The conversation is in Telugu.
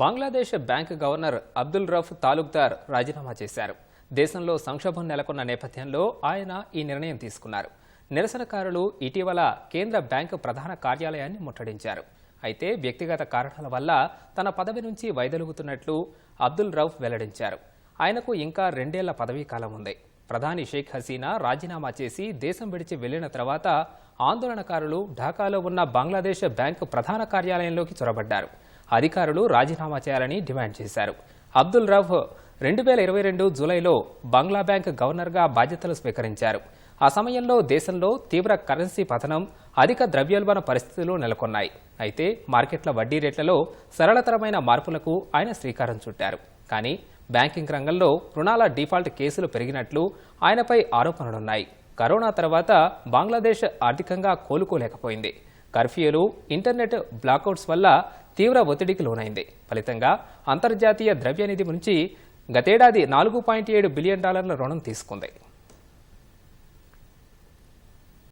బంగ్లాదేశ్ బ్యాంక్ గవర్నర్ అబ్దుల్ రఫ్ తాలూక్దార్ రాజీనామా చేశారు. దేశంలో సంక్షోభం నెలకొన్న నేపథ్యంలో ఆయన ఈ నిర్ణయం తీసుకున్నారు. నిరసనకారులు ఇటీవల కేంద్ర బ్యాంకు ప్రధాన కార్యాలయాన్ని ముట్టడించారు. అయితే వ్యక్తిగత కారణాల వల్ల తన పదవి నుంచి వైదొలుగుతున్నట్లు అబ్దుల్ రౌఫ్ వెల్లడించారు. ఆయనకు ఇంకా రెండేళ్ళ పదవీ కాలం ఉంది. ప్రధాని షేక్ హసీనా రాజీనామా చేసి దేశం విడిచి వెళ్ళిన తర్వాత ఆందోళనకారులు ఢాకాలో ఉన్న బంగ్లాదేశ్ బ్యాంకు ప్రధాన కార్యాలయంలోకి చొరబడ్డారు. అధికారులు రాజీనామా చేయాలని డిమాండ్ చేశారు. అబ్దుల్ రఫ్ రెండు వేల ఇరవై రెండు జూలైలో బంగ్లా బ్యాంక్ గవర్నర్గా బాధ్యతలు స్వీకరించారు. ఆ సమయంలో దేశంలో తీవ్ర కరెన్సీ పతనం అధిక ద్రవ్యోల్బణ పరిస్థితులు నెలకొన్నాయి. అయితే మార్కెట్ల వడ్డీ రేట్లలో సరళతరమైన మార్పులకు ఆయన శ్రీకారం చుట్టారు. కానీ బ్యాంకింగ్ రంగంలో రుణాల డిఫాల్ట్ కేసులు పెరిగినట్లు ఆయనపై ఆరోపణలున్నాయి. కరోనా తర్వాత బంగ్లాదేశ్ ఆర్థికంగా కోలుకోలేకపోయింది. కర్ఫ్యూలు ఇంటర్నెట్ బ్లాకౌట్స్ వల్ల తీవ్ర ఒత్తిడికి లోనైంది. ఫలితంగా అంతర్జాతీయ ద్రవ్యనిధి నుంచి గతేడాది నాలుగు పాయింట్ ఏడు బిలియన్ డాలర్ల రుణం తీసుకుంది.